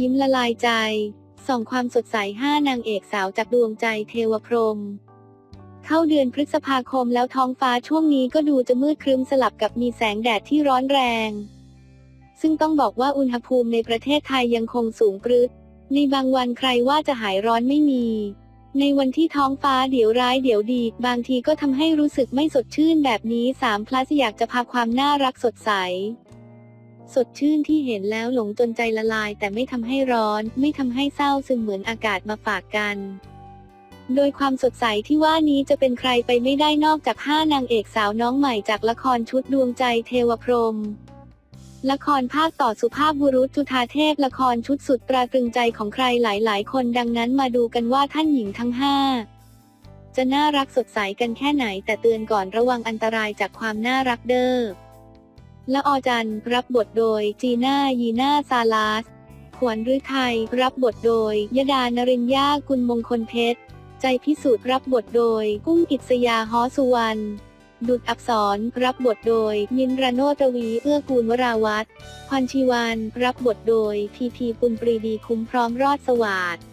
ยิ้มละลายใจ ส่องความสดใสห้านางเอกสาวจากดวงใจเทวพรหมเข้าเดือนพฤษภาคมแล้วท้องฟ้าช่วงนี้ก็ดูจะมืดครึ้มสลับกับมีแสงแดดที่ร้อนแรง ซึ่งต้องบอกว่าอุณหภูมิในประเทศไทยยังคงสูงปรึดในบางวันใครว่าจะหายร้อนไม่มี ในวันที่ท้องฟ้าเดี๋ยวร้ายเดี๋ยวดี บางทีก็ทำให้รู้สึกไม่สดชื่นแบบนี้สามพลัสอยากจะพาความน่ารักสดใส สดชื่นที่เห็นแล้วหลงจนใจละลาย แต่ไม่ทำให้ร้อน ไม่ทำให้เศร้าซึมเหมือนอากาศมาฝากกัน โดยความสดใสที่ว่านี้จะเป็นใครไปไม่ได้นอกจากห้านางเอกสาวน้องใหม่จากละครชุดดวงใจเทวพรหมละครภาคต่อสุภาพบุรุษจุธาเทพละครชุดสุดตราตรึงใจของใครหลายๆ คนดังนั้นมาดูกันว่าท่านหญิงทั้งห้าจะน่ารักสดใสกันแค่ไหนแต่เตือนก่อนระวังอันตรายจากความน่ารักเด้อ ละอจันทร์รับบทโดยจีน่ายีน่าซาลาส ขวัญฤทัยรับบทโดย ยดานรินยากุลมงคลเพชร ใจพิสูจน์รับบทโดย กุ้งอิสยาฮอสุวรรณ ดุดอักษรรับบทโดย ยินรโนตวีเอื้อกูลวราวัตรพรชีวันรับบทโดยพีพีปุณปรีดีคุ้มพร้อมรอดสวัสดิ